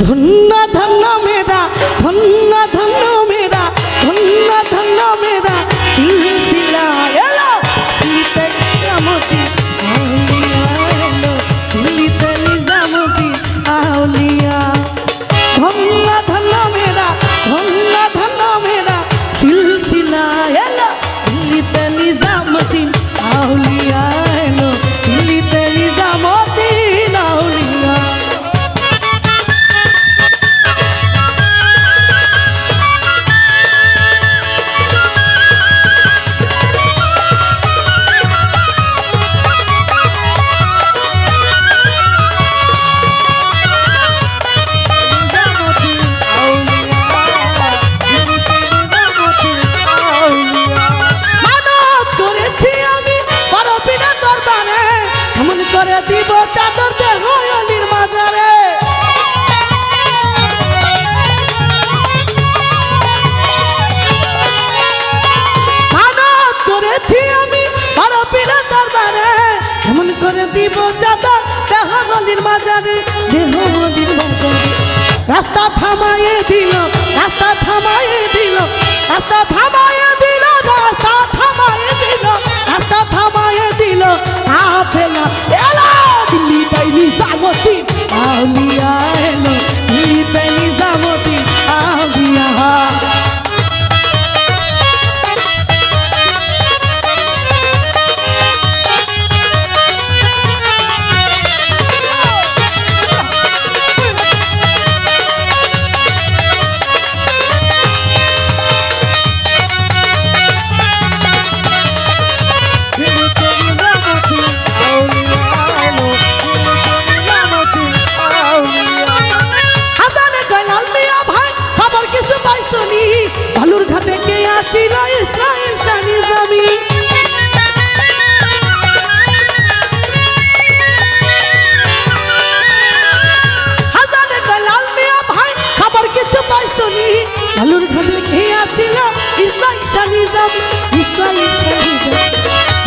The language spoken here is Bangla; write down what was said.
ধন্য ধন্য মেদা ধন্য ধন্য দিব চাদর দেহ অলির মাজারে। ভারত করেছি করে দিব চাদর দেহ গলির মাজারে। রাস্তা থামাইয়ে দিল, রাস্তা